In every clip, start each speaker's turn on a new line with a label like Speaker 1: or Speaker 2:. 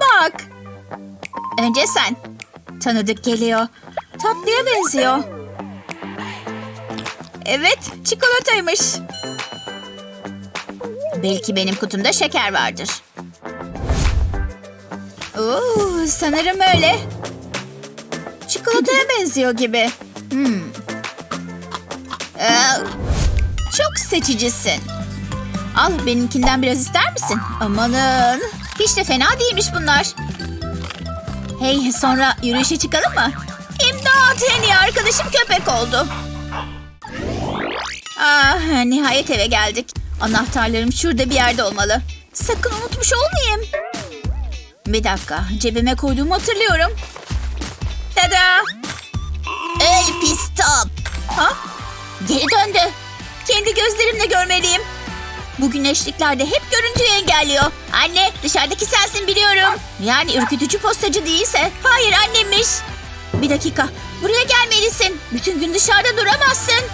Speaker 1: bak. Önce sen. Tanıdık geliyor. Tatlıya benziyor. Evet, çikolataymış. Belki benim kutumda şeker vardır. Oo, sanırım öyle. Çikolataya benziyor gibi. Hmm. Ee, çok seçicisin. Al benimkinden biraz ister misin? Amanın. Hiç de fena değilmiş bunlar. Hey sonra yürüyüşe çıkalım mı? İmdat en arkadaşım köpek oldu. Ah nihayet eve geldik. Anahtarlarım şurada bir yerde olmalı. Sakın unutmuş olmayayım. Bir dakika cebime koyduğumu hatırlıyorum. Tada! Ey pis top! Ha? Geri döndü. Kendi gözlerimle görmeliyim. Bu güneşliklerde hep görüntüyü engelliyor. Anne dışarıdaki sensin biliyorum. Yani ürkütücü postacı değilse. Hayır annemmiş. Bir dakika buraya gelmelisin. Bütün gün dışarıda duramazsın.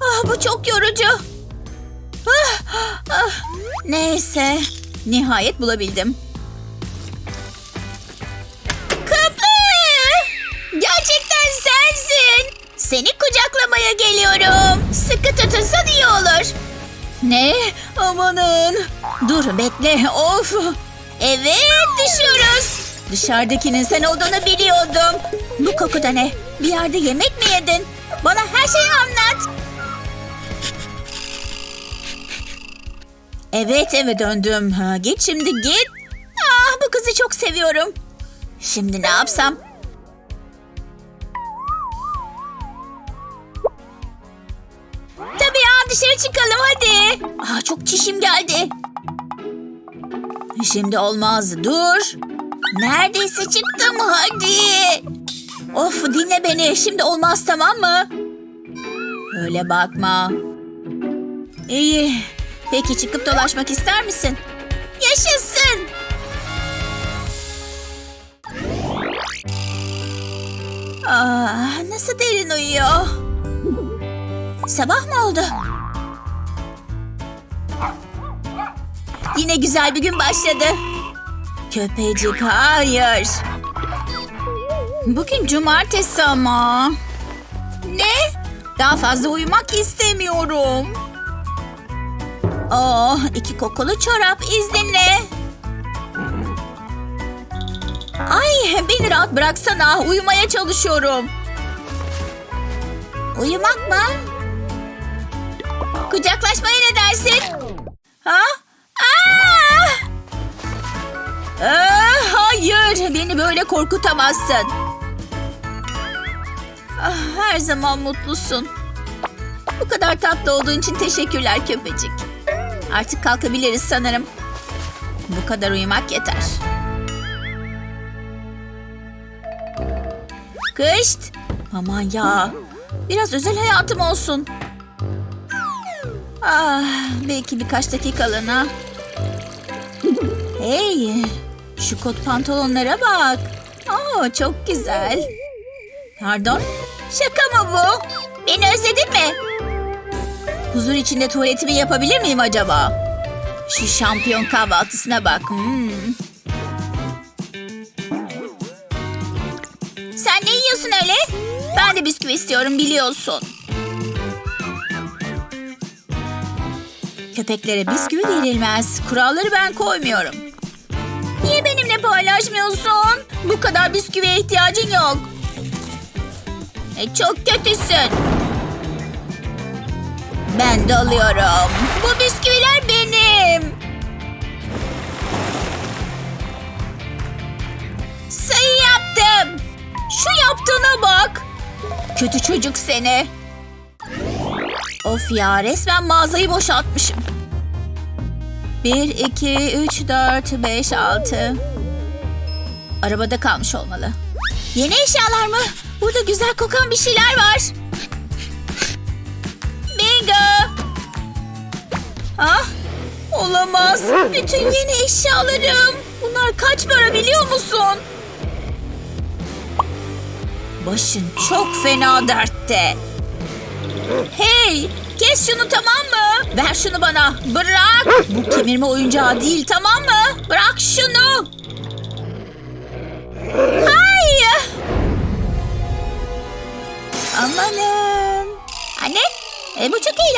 Speaker 1: Ah, bu çok yorucu. Ah, ah. Neyse. Nihayet bulabildim. Kucaklamaya geliyorum. Sıkı tutunsan iyi olur. Ne? Amanın. Dur bekle. Of. Evet düşüyoruz. Dışarıdakinin sen olduğunu biliyordum. Bu koku da ne? Bir yerde yemek mi yedin? Bana her şeyi anlat. Evet eve döndüm. Ha, git şimdi git. Ah bu kızı çok seviyorum. Şimdi ne yapsam? Dışarı çıkalım hadi. Ah çok çişim geldi. Şimdi olmaz dur. Neredeyse çıktım hadi. Of dinle beni şimdi olmaz tamam mı? Öyle bakma. İyi. Peki çıkıp dolaşmak ister misin? Yaşasın. Ah, nasıl derin uyuyor. Sabah mı oldu? Yine güzel bir gün başladı. Köpecik hayır. Bugün cumartesi ama. Ne? Daha fazla uyumak istemiyorum. Oh, iki kokulu çorap izninle. Ay, beni rahat bıraksana. Uyumaya çalışıyorum. Uyumak mı? Kucaklaşmaya ne dersin? Ha? Aa, hayır, beni böyle korkutamazsın. Ah, her zaman mutlusun. Bu kadar tatlı olduğun için teşekkürler köpecik. Artık kalkabiliriz sanırım. Bu kadar uyumak yeter. Kışt. Aman ya. Biraz özel hayatım olsun. Ah, belki birkaç dakikalığına. Hey, şu kot pantolonlara bak. Aa, çok güzel. Pardon? Şaka mı bu? Beni özledin mi? Huzur içinde tuvaletimi yapabilir miyim acaba? Şu şampiyon kahvaltısına bak. Hmm. Sen ne yiyorsun öyle? Ben de bisküvi istiyorum biliyorsun. Köpeklere bisküvi verilmez. Kuralları ben koymuyorum. Paylaşmıyorsun? Bu kadar bisküviye ihtiyacın yok. E, çok kötüsün. Ben de alıyorum. Bu bisküviler benim. Sayı yaptım. Şu yaptığına bak. Kötü çocuk seni. Of ya resmen mağazayı boşaltmışım. 1, 2, 3, 4, 5, 6. Arabada kalmış olmalı. Yeni eşyalar mı? Burada güzel kokan bir şeyler var. Bingo! Ah, olamaz. Bütün yeni eşyalarım. Bunlar kaç para biliyor musun? Başın çok fena dertte. Hey, Kes şunu tamam mı? Ver şunu bana. Bırak. Bu kemirme oyuncağı değil tamam mı? Bırak şunu.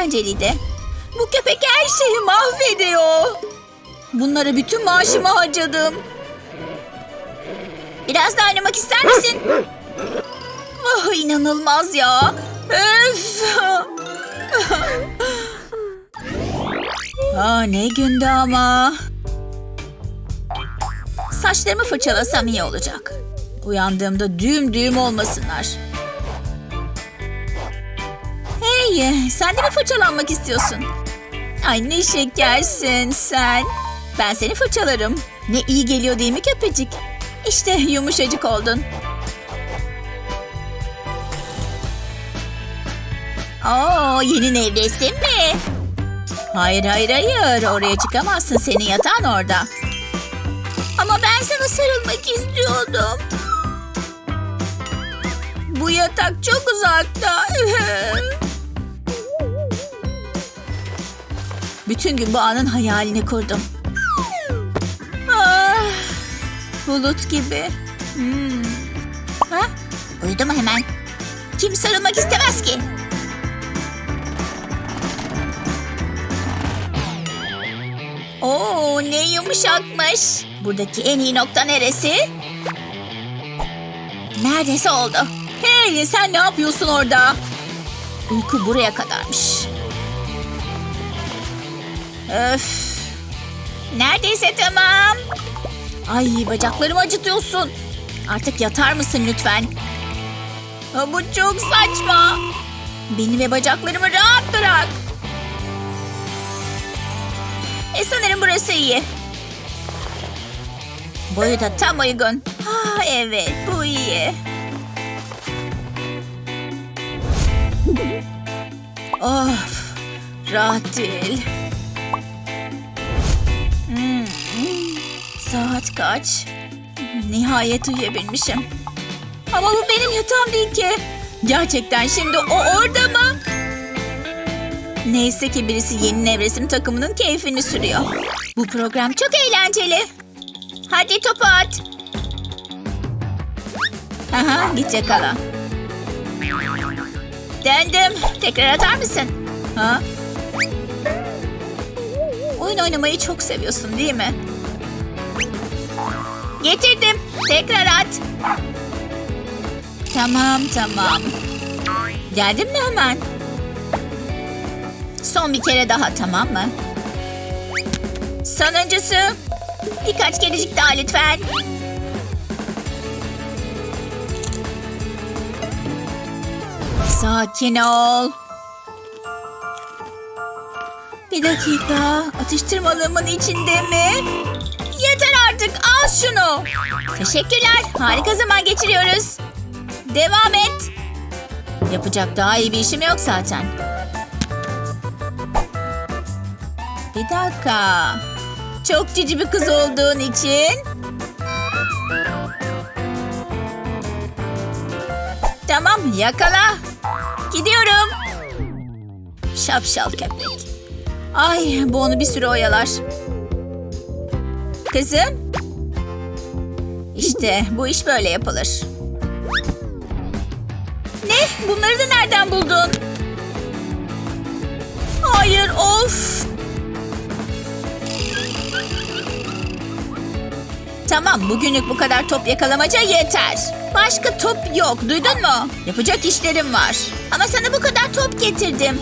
Speaker 1: Eğlenceliydi. Bu köpek her şeyi mahvediyor. Bunlara bütün maaşımı harcadım. Biraz daha oynamak ister misin? Oh, inanılmaz ya. Öf. Aa, ne gündü ama. Saçlarımı fırçalasam iyi olacak. Uyandığımda düğüm düğüm olmasınlar. Hey, sen de mi fırçalanmak istiyorsun? Ay ne şekersin sen. Ben seni fırçalarım. Ne iyi geliyor değil mi köpecik? İşte yumuşacık oldun. Oo, yeni nevresim mi? Hayır hayır hayır oraya çıkamazsın senin yatağın orada. Ama ben sana sarılmak istiyordum. Bu yatak çok uzakta. Bütün gün bu anın hayalini kurdum. Ah, bulut gibi. Hmm. Ha? Uyudu mu hemen? Kim sarılmak istemez ki? Oo ne yumuşakmış. Buradaki en iyi nokta neresi? Neredeyse oldu. Hey sen ne yapıyorsun orada? Uyku buraya kadarmış. Öf. Neredeyse tamam. Ay bacaklarımı acıtıyorsun. Artık yatar mısın lütfen? Bu çok saçma. Beni ve bacaklarımı rahat bırak. E sanırım burası iyi. Boyu da tam uygun. Ha, evet bu iyi. Of rahat değil. Saat kaç? Nihayet uyuyabilmişim. Ama bu benim yatağım değil ki. Gerçekten şimdi o orada mı? Neyse ki birisi yeni nevresim takımının keyfini sürüyor. Bu program çok eğlenceli. Hadi topu at. Aha git yakala. Döndüm. Tekrar atar mısın? Ha? Oyun oynamayı çok seviyorsun değil mi? Getirdim. Tekrar at. Tamam tamam. Geldin mi hemen? Son bir kere daha tamam mı? Sonuncusu. Birkaç kerecik daha lütfen. Sakin ol. Bir dakika. Atıştırmalığımın içinde mi? Artık. Al şunu. Teşekkürler. Harika zaman geçiriyoruz. Devam et. Yapacak daha iyi bir işim yok zaten. Bir dakika. Çok cici bir kız olduğun için. Tamam yakala. Gidiyorum. Şapşal köpek. Ay bu onu bir süre oyalar. Kızım. İşte bu iş böyle yapılır. Ne? Bunları da nereden buldun? Hayır of. Tamam bugünlük bu kadar top yakalamaca yeter. Başka top yok duydun mu? Yapacak işlerim var. Ama sana bu kadar top getirdim.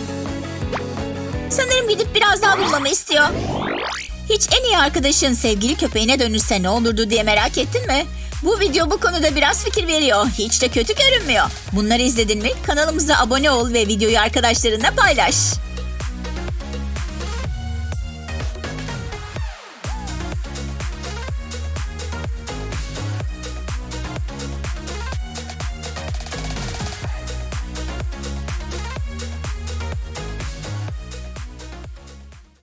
Speaker 1: Sanırım gidip biraz daha bulmamı istiyor. Hiç en iyi arkadaşın sevgili köpeğine dönüşse ne olurdu diye merak ettin mi? Bu video bu konuda biraz fikir veriyor. Hiç de kötü görünmüyor. Bunları izledin mi? Kanalımıza abone ol ve videoyu arkadaşlarınla paylaş.